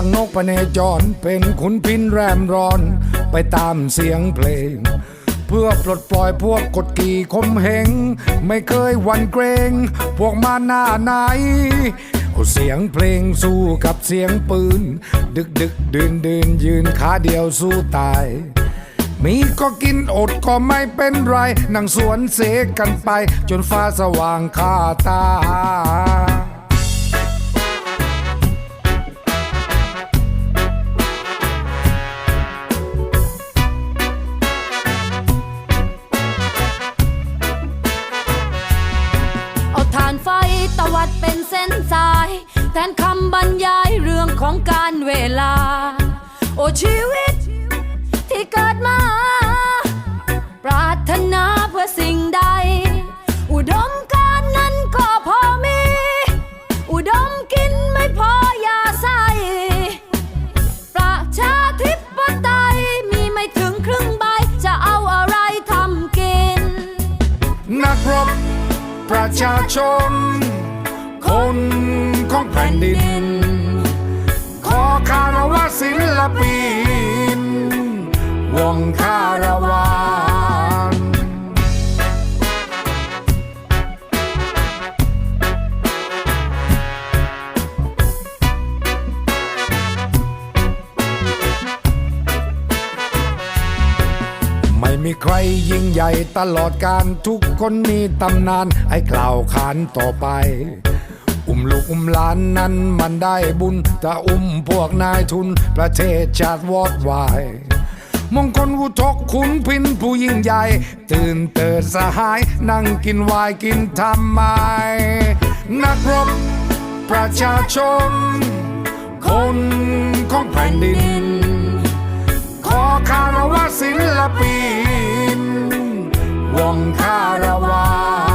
างนกพเนจร เป็นขุนพินแรมร้อน ไปตามเสียงเพลง เพื่อปลดปล่อยพวกกดขี่คมเหง ไม่เคยหวั่นเกรง พวกมาหน้าไหนเอาเสียงเพลงสู้กับเสียงปืน ดึกดึกดื่นดื่นยืนขาเดียวสู้ตาย มีก็กินอดก็ไม่เป็นไร นั่งสวนเสกกันไป จนฟ้าสว่างคาตา วัดเป็นเส้นสาย แทนคำบรรยายเรื่องของการเวลา โอ้ชีวิต ที่เกิดมา ปรารถนาเพื่อสิ่งใด อุดมการนั้นก็พอมี อุดมกินไม่พอยาใส่ประชาธิปไตยมีไม่ถึงครึ่งใบ จะเอาอะไรทำกิน นักรบประชาชน คนของแผ่นดิน ขอคารวะศิลปิน วงคารวานไม่มีใครยิ่งใหญ่ตลอดการทุกคนมีตำนานให้กล่าวขานต่อไป อุ้มลูกอุ้มหลานนั้นมันได้บุญแต่อุ้มพวกนายทุน ประเทศชาติวอดวายมงคลวุทกขุนพินผู้ยิ่งใหญ่ ตื่นเติดสหาย นั่งกินวายกินทำไม นักรบประชาชน คนของแผ่นดิน ขอคารวะศิลปินวงคารวา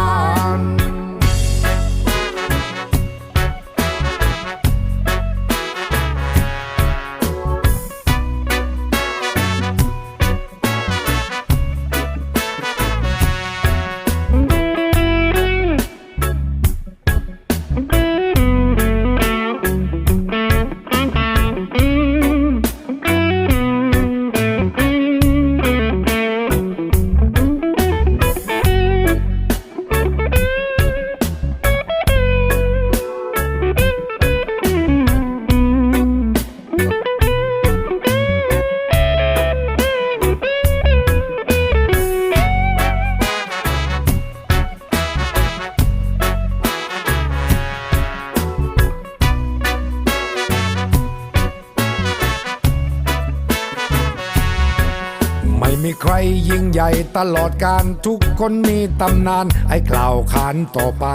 ม่มีใครยิ่งใหญ่ตลอดการทุกคนมีตำนานให้กล่าวขานต่อไป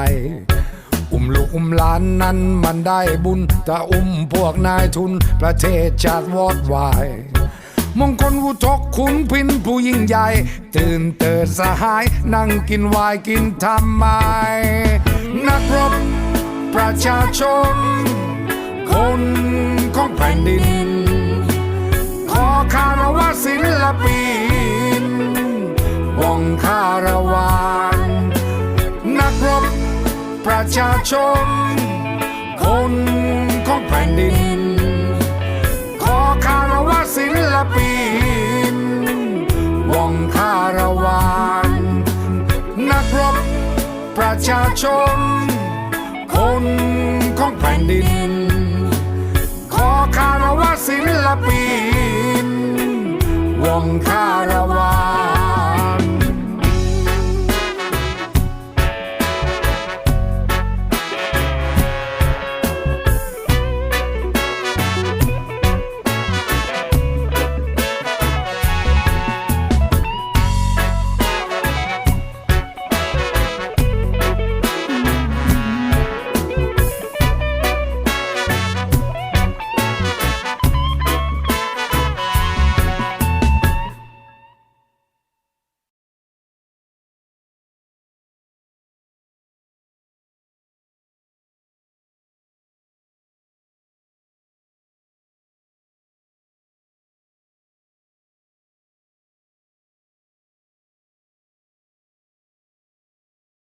อุ้มลูกอุ้มหลานนั้นมันได้บุญแต่อุ้มพวกนายทุนประเทศชาติวอดวายมงคลวุทกขุนพินผู้ยิ่งใหญ่ ตื่นเติดสหาย นั่งกินวายกินทำไม นักรบประชาชน คนของแผ่นดิน คารวะศิลปินวงคารวานนักรบประชาชน คนของแผ่นดิน ขอคารวะศิลปินวงคารวานนักรบประชาชน คนของแผ่นดิน